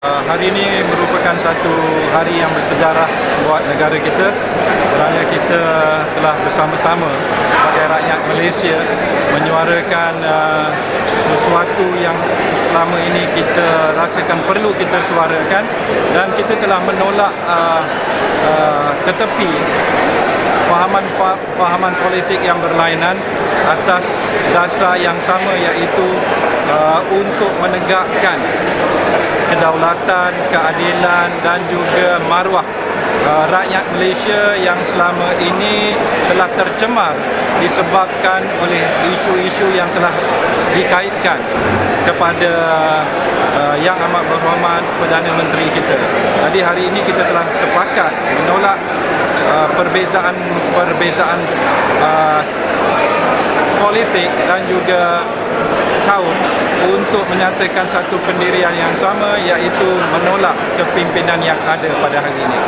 Uh, Hari ini merupakan satu hari yang bersejarah buat negara kita. Kerana kita telah bersama-sama sebagai rakyat Malaysia menyuarakan uh, sesuatu yang selama ini kita rasakan perlu kita suarakan. Dan kita telah menolak uh, uh, ke tepi fahaman fahaman politik yang berlainan atas dasar yang sama iaitu uh, untuk menegakkan kedaulatan, keadilan dan juga maruah uh, rakyat Malaysia yang selama ini telah tercemar disebabkan oleh isu-isu yang telah dikaitkan kepada uh, yang amat berhormat Perdana Menteri kita. Jadi hari ini kita telah sepakat menolak uh, perbezaan perbezaan uh, politik dan juga kaum untuk menyatakan satu pendirian yang sama iaitu menolak kepimpinan yang ada pada hari ini.